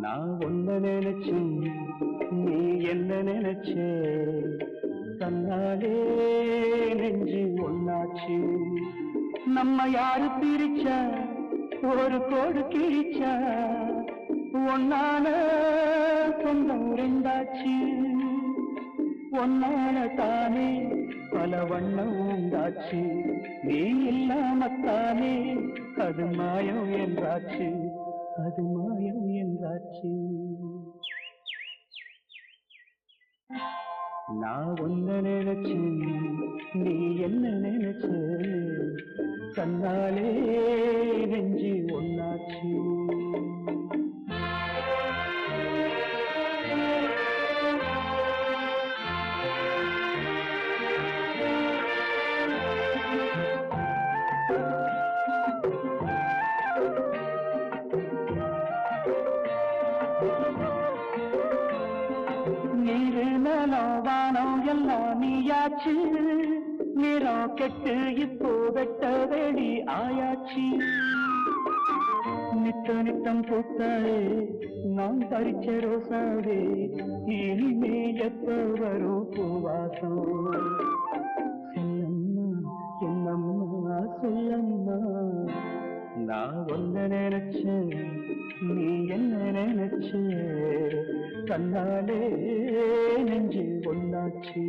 நான் ஒன்ன நினைச்சு நீ என்ன நினைச்சே? தன்னாலே நெஞ்சு ஒன்னாச்சு. நம்ம யாரு பிரிச்சா? ஒரு கோடு கிழிச்சா? ஒன்னான சொந்தம் உறைந்தாச்சு ஒன்னான தானே பல வண்ணம் உண்டாச்சு. நீ இல்லாமத்தானே அது மாயம் என்றாச்சு. அது மாயம் என்றாச்சு. நான் ஒன்ன நினைச்சேன் நீ என்ன நினைச்ச? தன்னாலே நெஞ்சு ஒன்னாச்சு நீரு நலம் வானம் எல்லாம் நீயாச்சு? நிறம் கெட்டு இப்போ வெட்ட வேடி ஆயாச்சு. நித்த நித்தம் பூத்தாளே நான் பறிச்ச ரோசாவே இனிமே எப்ப வரும் பூவாசம் சொல்லம்மா என்னம்மா சொல்லம்மா. நான் ஒன்ன நினைச்சேன் நீ என்ன நினைச்ச? கண்ணாலே நெஞ்சு ஒன்னாச்சு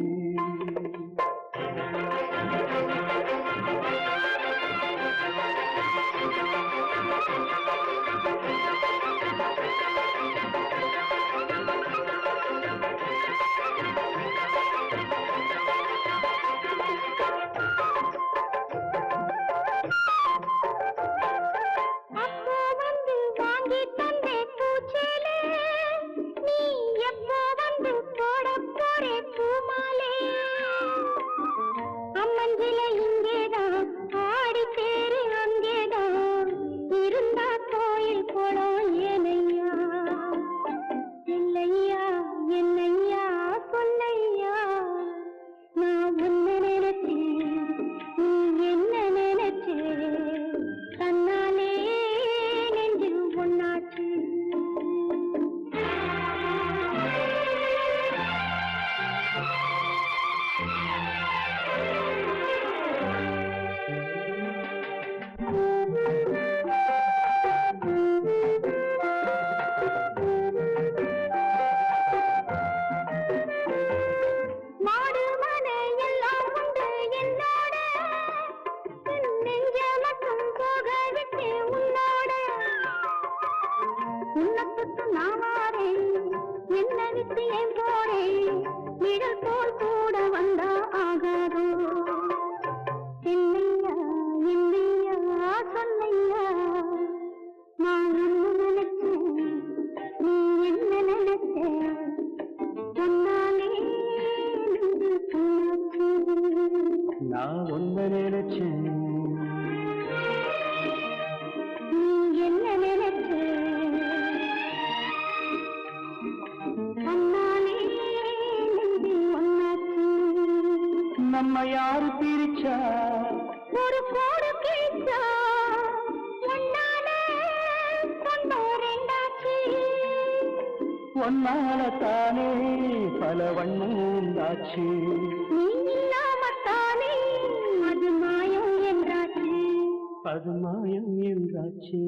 அப்படியே விட்டு ஏன் போறேன் நிழல் போல் கூட வந்தா ஆகாதோ? என்னையா என்னையா சொல்லையா நான் என்ன நினைச்சேன்? நீ என்ன நினைச்சேன்? சொன்னாலே நான் ஒன்ன நினைச்சேன். நம்ம யாரு பிரிச்சா? ஒரு கோடு கிழிச்சா ஒன்னாலே தானே பல வண்ணம் உண்டாச்சு. இல்லாமத்தானே அது மாயம் என்றாச்சு. அது மாயம் என்றாச்சு.